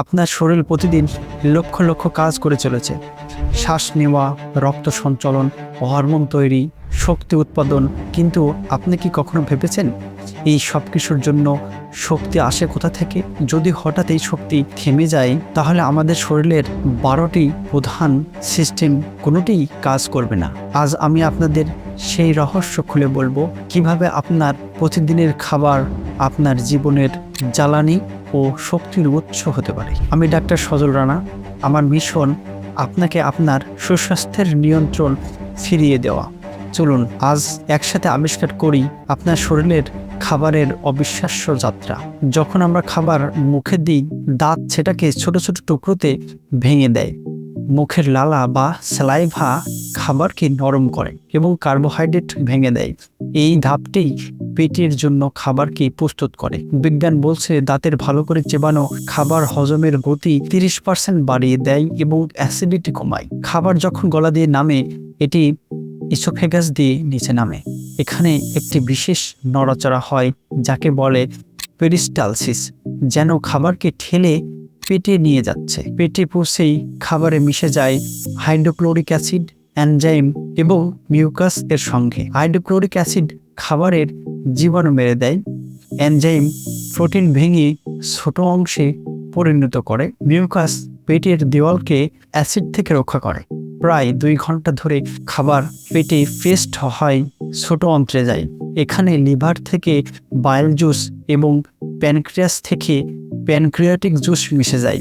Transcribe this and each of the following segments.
আপনার শরীর প্রতিদিন লক্ষ লক্ষ কাজ করে চলেছে। শ্বাস নেওয়া, রক্ত সঞ্চালন হরমোন তৈরি, শক্তি উৎপাদন। কিন্তু আপনি কি কখনো ভেবেছেন এই সব কিছুর জন্য শক্তি আসে কোথা থেকে? যদি হঠাৎ এই শক্তি থেমে যায়, তাহলে আমাদের শরীরের বারোটি প্রধান সিস্টেম কোনোটিই কাজ করবে না। আজ আমি আপনাদের সেই রহস্য খুলে বলব, কীভাবে আপনার প্রতিদিনের খাবার আপনার জীবনের জ্বালানি ও শক্তির উৎস হতে পারে। আমি ডাক্তার সজল রানা, আমার মিশন আপনাকে আপনার সুস্বাস্থ্যের নিয়ন্ত্রণ ফিরিয়ে দেওয়া। চলুন, আজ একসাথে আবিষ্কার করি আপনার শরীরের খাবারের অবিশ্বাস্য যাত্রা। যখন আমরা খাবার মুখে দিই, দাঁত সেটাকে ছোট ছোট টুকরোতে ভেঙে দেয়। মুখের লালা বা স্যালাইভা খাবারকে নরম করে এবং কার্বোহাইড্রেট ভেঙে দেয়। এই ধাপটি পেটের জন্য খাবারকে প্রস্তুত করে? বিজ্ঞান বলছে দাঁতের ভালো করে চেবানো খাবার হজমের গতি তিরিশ পার্সেন্ট বাড়িয়ে দেয় এবং অ্যাসিডিটি কমায়। খাবার যখন গলা দিয়ে নামে, এটি ইসোফেগাস দিয়ে নিচে নামে। এখানে একটি বিশেষ নড়াচড়া হয়, যাকে বলে পেরিস্টালসিস, যেন খাবারকে ঠেলে পেটে নিয়ে যাচ্ছে। পেটে পৌঁছেই খাবারে মিশে যায় হাইড্রোক্লোরিক অ্যাসিড, অ্যানজাইম এবং মিউকাস এর সঙ্গে। হাইড্রোক্লোরিক অ্যাসিড খাবারের জীবাণু মেরে দেয়। অ্যানজাইম প্রোটিন ভেঙে ছোট অংশে পরিণত করে। মিউকাস পেটের দেওয়ালকে অ্যাসিড থেকে রক্ষা করে। প্রায় দুই ঘণ্টা ধরে খাবার পেটে ফেস্ট হয় ছোট অন্ত্রে যায়। এখানে লিভার থেকে বায়েল জুস এবং প্যানক্রিয়াস থেকে প্যানক্রিয়াটিক জুস মিশে যায়।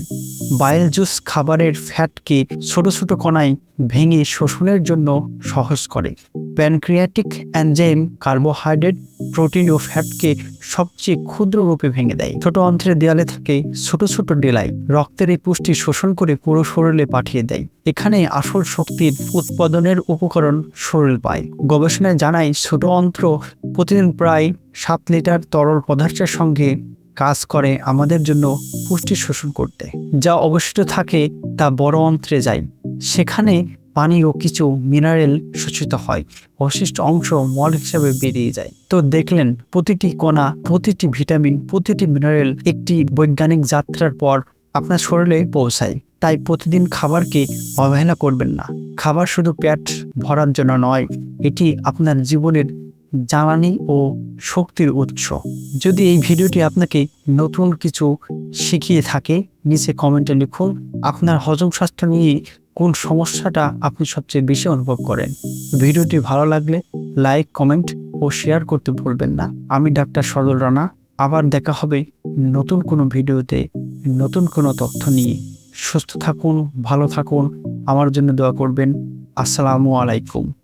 বায়েল জুস খাবারের ফ্যাটকে ছোট ছোট কণায় ভেঙে শোষণের জন্য সহজ করে। প্যানক্রিয়াটিক অ্যানজাইম কার্বোহাইড্রেট প্রোটিন ও ফ্যাটকে সবচেয়ে ক্ষুদ্র রূপে ভেঙে দেয়। ছোট অন্ত্রের দেয়ালে থাকে ছোট ছোট ডেলাই। রক্তের এই পুষ্টি শোষণ করে পুরো শরীরে পাঠিয়ে দেয়। এখানে আসল শক্তির উৎপাদনের উপকরণ শরীর পায়। গবেষণায় জানায়, ছোট অন্ত্র প্রতিদিন প্রায় সাত লিটার তরল পদার্থের সঙ্গে কাজ করে আমাদের জন্য পুষ্টি শোষণ করতে। যা অবশিষ্ট থাকে তা বড় অন্ত্রে যায়। সেখানে পানি ও কিছু মিনারেল শোষিত হয়। অবশিষ্ট অংশ মল হিসাবে বেরিয়ে যায়। তো দেখলেন, প্রতিটি কণা, প্রতিটি ভিটামিন প্রতিটি মিনারেল একটি বৈজ্ঞানিক যাত্রার পর আপনার শরীরে পৌঁছায়। তাই প্রতিদিন খাবারকে অবহেলা করবেন না। খাবার শুধু পেট ভরার জন্য নয়, এটি আপনার জীবনের জ্বালানি ও শক্তির উৎস। যদি এই ভিডিওটি আপনাকে নতুন কিছু শিখিয়ে থাকে, নিচে কমেন্টে লিখুন, আপনার হজম স্বাস্থ্য নিয়ে কোন সমস্যাটা আপনি সবচেয়ে বেশি অনুভব করেন। ভিডিওটি ভালো লাগলে লাইক, কমেন্ট ও শেয়ার করতে ভুলবেন না। আমি ডাক্তার সজল রানা, আবার দেখা হবে নতুন কোনো ভিডিওতে নতুন কোনো তথ্য নিয়ে। সুস্থ থাকুন, ভালো থাকুন, আমার জন্য দোয়া করবেন। আসসালামু আলাইকুম।